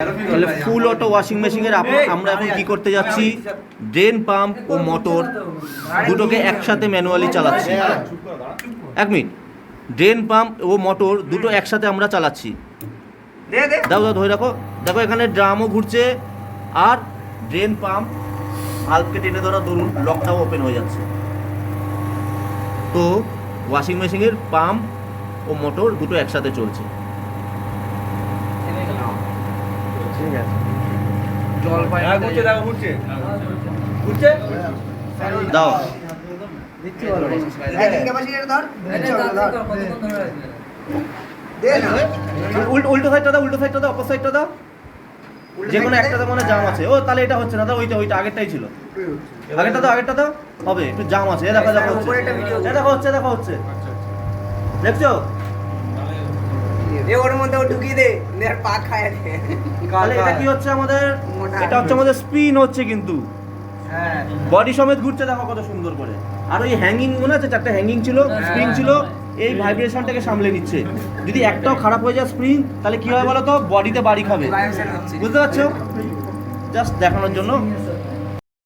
তাহলে ফুল auto washing মেশিনের আমরা এখন কি করতে যাচ্ছি? ড্রেন পাম্প ও মোটর দুটোকে একসাথে ম্যানুয়ালি চালাচ্ছি। এক মিনিট। ড্রেন পাম্প ও মোটর দুটো একসাথে আমরা চালাচ্ছি। দাও দাও ধরে রাখো। দেখো এখানে ড্রামও ঘুরছে। আর ড্রেন পাম্প ভাল্বকে টেনে ধরা ধরুন লকটাও ওপেন হয়ে যাচ্ছে। তো ওয়াশিং মেশিনের পাম্প ও মোটর দুটো একসাথে চলছে। ঠিক আছে। জল হ্যাঁ ঘুরছে দেখো ঘুরছে। ঘুরছে? দাও। দিচ্ছি বলো। একদিন ক্যাপাসিটি ধর। দে না। উল্টো উল্টো সাইডটা দাও উল্টো সাইডটা দাও অপর সাইডটা দাও। যে কোনো একটাতে মনে হয় জাম আছে। ও তাহলে এটা হচ্ছে না দাও ওইটা ওইটা আগেরটাই ছিল। আগেরটা দাও আগেরটা দাও। হবে একটু জাম আছে। এ দেখো দেখো হচ্ছে। দেখো হচ্ছে দেখো হচ্ছে। দেখছ? এ ওর মধ্যে ও ঢুকিয়ে দে নে পা খায় দে। তাহলে এটা কি হচ্ছে আমাদের এটা হচ্ছে আমাদের স্পিন হচ্ছে কিন্তু। হ্যাঁ। বডি সমেত ঘুরছে দেখো কত সুন্দর করে। আর ওই হ্যাঙ্গিং মনে আছে চারটে হ্যাঙ্গিং ছিল স্প্রিং ছিল এই ভাইব্রেশনটাকে সামলে নিচ্ছে। যদি একটাও খারাপ হয়ে যায় স্প্রিং তাহলে কি হয় বলো তো বডিতে বাড়ি খাবে বুঝতে পারছ? জাস্ট দেখানোর জন্য।